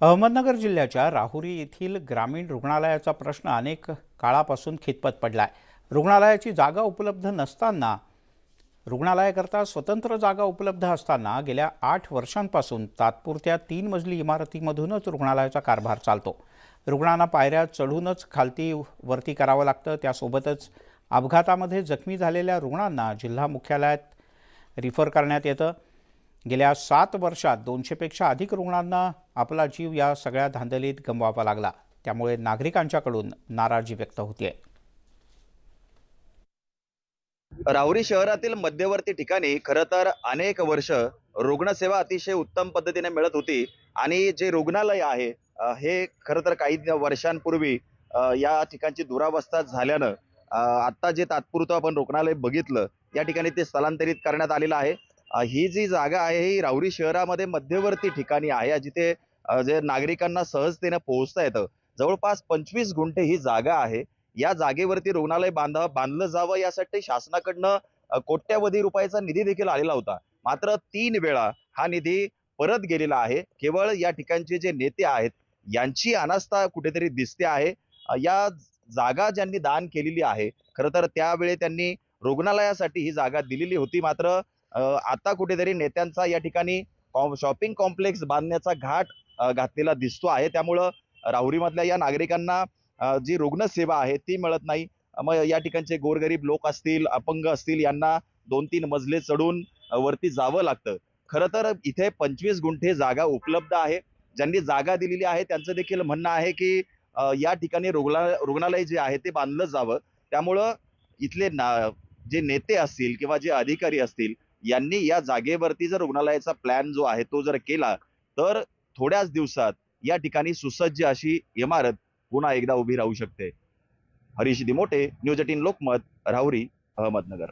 अहमदनगर जिल्ह्याच्या राहुरी येथील ग्रामीण रुग्णालयाचा प्रश्न अनेक काळापासून खितपत पडला आहे रुग्णालयाची जागा उपलब्ध नसताना रुग्णालयाकरता स्वतंत्र जागा उपलब्ध असताना गेल्या आठ वर्षांपासून तात्पुरत्या तीन मजली इमारतीमधूनच रुग्णालयाचा कारभार चालतो. रुग्णांना पायऱ्या चढूनच खालती वरती करावं लागतं. त्यासोबतच अपघातामध्ये जखमी झालेल्या रुग्णांना जिल्हा मुख्यालयात रिफर करण्यात येतं. गेल्या सात वर्षात दोनशेपेक्षा अधिक रुग्णांना आपला जीव या सगळ्या धांदलीत गमवावा लागला. त्यामुळे नागरिकांच्याकडून नाराजी व्यक्त होतीये. राहुरी शहरातील मध्यवर्ती ठिकाणी खरं तर अनेक वर्ष रुग्णसेवा अतिशय उत्तम पद्धतीने मिळत होती आणि जे रुग्णालय आहे हे खरं तर काही वर्षांपूर्वी या ठिकाणची दुरावस्था झाल्यानं आत्ता आता जे तात्पुरतं आपण रुग्णालय बघितलं या ठिकाणी ते स्थलांतरित करण्यात आलेलं आहे. ही जी जागा आहे ही राऊरी शहरामध्ये मध्यवर्ती ठिकाणी आहे जिथे जे नागरिकांना सहजतेने पोहोचता येतं. जवळपास पंचवीस गुंठे ही जागा आहे. या जागेवरती रुग्णालय बांधा बांधलं जावं यासाठी शासनाकडनं कोट्यावधी रुपयाचा निधी देखील आलेला होता. मात्र तीन वेळा हा निधी परत गेलेला आहे. केवळ या ठिकाणचे जे नेते आहेत यांची अनास्था कुठेतरी दिसते आहे. या जागा ज्यांनी दान केलेली आहे खरं तर त्यावेळी त्यांनी रुग्णालयासाठी ही जागा दिलेली होती. मात्र आता कुठेतरी नेत्यांचा या ठिकाणी शॉपिंग कॉम्प्लेक्स बांधण्याचा घाट घातलेला दिसतो आहे. त्यामुळं राहुरीमधल्या या नागरिकांना जी रुग्णसेवा आहे ती मिळत नाही. मग या ठिकाणचे गोरगरीब लोक असतील अपंग असतील यांना दोन तीन मजले चढून वरती जावं लागतं. खरं तर इथे पंचवीस गुंठे जागा उपलब्ध आहे. ज्यांनी जागा दिलेली आहे त्यांचं देखील म्हणणं आहे की या ठिकाणी रुग्णा रुग्णालय जे आहे ते बांधलं जावं. त्यामुळं इथले ना जे नेते असतील किंवा जे अधिकारी असतील यांनी या जागेवरती जर रुग्णालयाचा प्लॅन जो आहे तो जर केला तर थोड्याच दिवसात या ठिकाणी सुसज्ज अशी इमारत पुन्हा एकदा उभी राहू शकते. Harish Dimote news eighteen Lokmat Rahuri Ahmednagar.